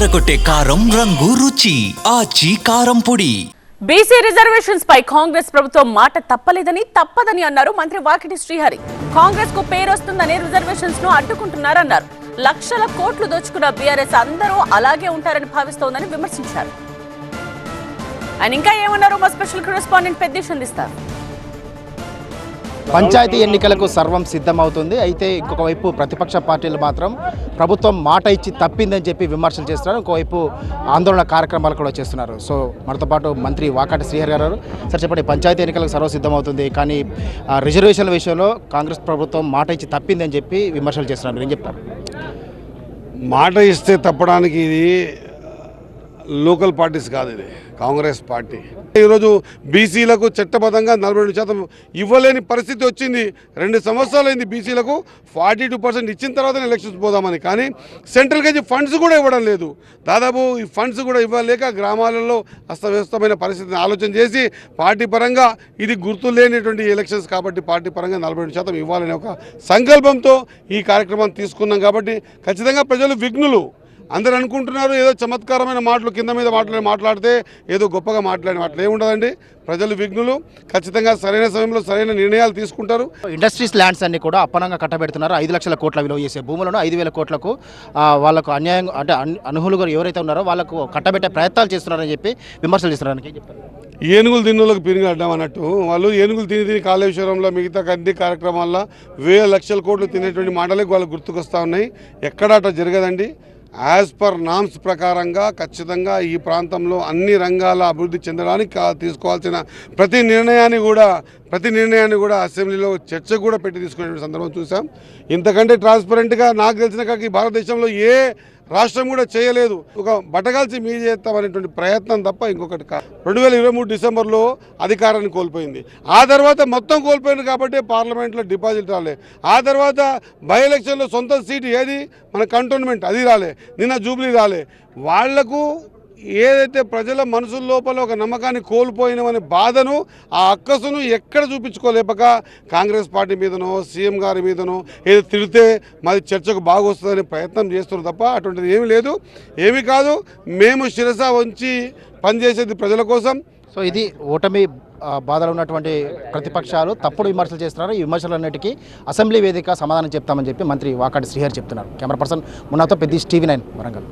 ఎర్రగొట్టే కారం రంగు రుచి ఆచి కారం పొడి. బీసీ రిజర్వేషన్స్ పై కాంగ్రెస్ ప్రభుత్వం మాట తప్పలేదని తప్పదని అన్నారు మంత్రి వాకిటి శ్రీహరి. కాంగ్రెస్కు పేరు వస్తుందని రిజర్వేషన్స్ను అడ్డుకుంటున్నారన్నారు. లక్షల కోట్లు దోచుకున్న బీఆర్ఎస్ అందరూ అలాగే ఉంటారని భావిస్తోందని విమర్శించారు. ఆయన ఇంకా ఏమన్నారు మా స్పెషల్ కరెస్పాండెంట్ పెద్దేశ్ అందిస్తారు? పంచాయతీ ఎన్నికలకు సర్వం సిద్ధమవుతుంది. అయితే ఇంకొక వైపు ప్రతిపక్ష పార్టీలు మాత్రం ప్రభుత్వం మాట ఇచ్చి తప్పిందని చెప్పి విమర్శలు చేస్తున్నారు. ఇంకోవైపు ఆందోళన కార్యక్రమాలు కూడా చేస్తున్నారు. సో మనతో పాటు మంత్రి వాకాటి శ్రీహరి గారు సార్ చెప్పండి పంచాయతీ ఎన్నికలకు సర్వం సిద్ధమవుతుంది. కానీ రిజర్వేషన్ల విషయంలో కాంగ్రెస్ ప్రభుత్వం మాట ఇచ్చి తప్పిందని చెప్పి విమర్శలు చేస్తున్నారు. మీరు ఏం చెప్తారు? మాట ఇస్తే తప్పడానికి ఇది లోకల్ పార్టీస్ కాదు ఇది కాంగ్రెస్ పార్టీ. ఈరోజు బీసీలకు చట్టబద్ధంగా నలభై రెండు శాతం ఇవ్వలేని పరిస్థితి వచ్చింది. రెండు సంవత్సరాలైంది బీసీలకు ఫార్టీ టూ పర్సెంట్ ఇచ్చిన తర్వాత ఎలక్షన్స్ పోదామని. కానీ సెంట్రల్ కేజీ ఫండ్స్ కూడా ఇవ్వడం లేదు. దాదాపు ఈ ఫండ్స్ కూడా ఇవ్వలేక గ్రామాలలో అస్తవ్యస్తమైన పరిస్థితిని ఆలోచన చేసి పార్టీ పరంగా ఇది గుర్తు లేనిటువంటి ఎలక్షన్స్ కాబట్టి పార్టీ పరంగా నలభై రెండు శాతం ఇవ్వాలనే ఒక సంకల్పంతో ఈ కార్యక్రమాన్ని తీసుకున్నాం కాబట్టి ఖచ్చితంగా ప్రజలు విఘ్నులు. అందరు అనుకుంటున్నారు ఏదో చమత్కారమైన మాటలు కింద మీద మాట్లాడి మాట్లాడితే ఏదో గొప్పగా మాట్లాడిన మాటలు ఏముండదండి. ప్రజలు విఘ్నులు ఖచ్చితంగా సరైన సమయంలో సరైన నిర్ణయాలు తీసుకుంటారు. ఇండస్ట్రీస్ ల్యాండ్స్ అన్ని కూడా అప్పనంగా కట్టబెడుతున్నారు. ఐదు లక్షల కోట్ల విలువ చేసే భూములను ఐదు వేల కోట్లకు వాళ్ళకు అన్యాయం అంటే అన్- అనుకూలుగా ఎవరైతే ఉన్నారో వాళ్ళకు కట్టబెట్టే ప్రయత్నాలు చేస్తున్నారని చెప్పి విమర్శలు చేస్తున్నారని చెప్తారు? ఏనుగులు తిన్నులకు పిరిగి అడ్డం అన్నట్టు వాళ్ళు ఏనుగులు తిని తిని కాళేశ్వరంలో మిగతా అన్ని కార్యక్రమాల్లో వేల లక్షల కోట్లు తినేటువంటి మాటలే వాళ్ళకి గుర్తుకొస్తా ఉన్నాయి. ఎక్కడ అట్లా జరగదండి. యాజ్ పర్ నామ్స్ ప్రకారంగా ఖచ్చితంగా ఈ ప్రాంతంలో అన్ని రంగాల అభివృద్ధి చెందడానికి తీసుకోవాల్సిన ప్రతి నిర్ణయాన్ని కూడా ప్రతి నిర్ణయాన్ని కూడా అసెంబ్లీలో చర్చ కూడా పెట్టి తీసుకునే సందర్భం చూసాం. ఇంతకంటే ట్రాన్స్పరెంట్గా నాకు తెలిసిన కాక ఈ భారతదేశంలో ఏ రాష్ట్రం కూడా చేయలేదు. ఒక బటగాల్చి మీ చేస్తామనేటువంటి ప్రయత్నం తప్ప ఇంకొకటి కాదు. రెండు వేల ఇరవై మూడు డిసెంబర్లో అధికారాన్ని కోల్పోయింది. ఆ తర్వాత మొత్తం కోల్పోయింది కాబట్టి పార్లమెంట్లో డిపాజిట్ రాలే. ఆ తర్వాత బై ఎలక్షన్లో సొంత సీటు ఏది? మన కంటోన్మెంట్ అది రాలే. నిన్న జూబ్లీ రాలే. వాళ్ళకు ఏదైతే ప్రజల మనసుల లోపల ఒక నమ్మకాన్ని కోల్పోయినమనే బాధను ఆ అక్కసును ఎక్కడ చూపించుకోలేపక కాంగ్రెస్ పార్టీ మీదనో సీఎం గారి మీదనో ఏదో తిడితే మాది చర్చకు బాగొస్తుందని ప్రయత్నం చేస్తున్నారు తప్ప అటువంటిది ఏమీ లేదు. ఏమీ కాదు మేము శిరస వంచి పనిచేసేది ప్రజల కోసం. సో ఇది ఓటమి బాధలు ఉన్నటువంటి ప్రతిపక్షాలు తప్పుడు విమర్శలు చేస్తున్నారు. ఈ విమర్శలన్నిటికీ అసెంబ్లీ వేదిక సమాధానం చెప్తామని చెప్పి మంత్రి వాకాటి శ్రీహరి చెప్తున్నారు. కెమెరా పర్సన్ మున్నాతో పెద్ద టీవీ నైన్ వరంగల్.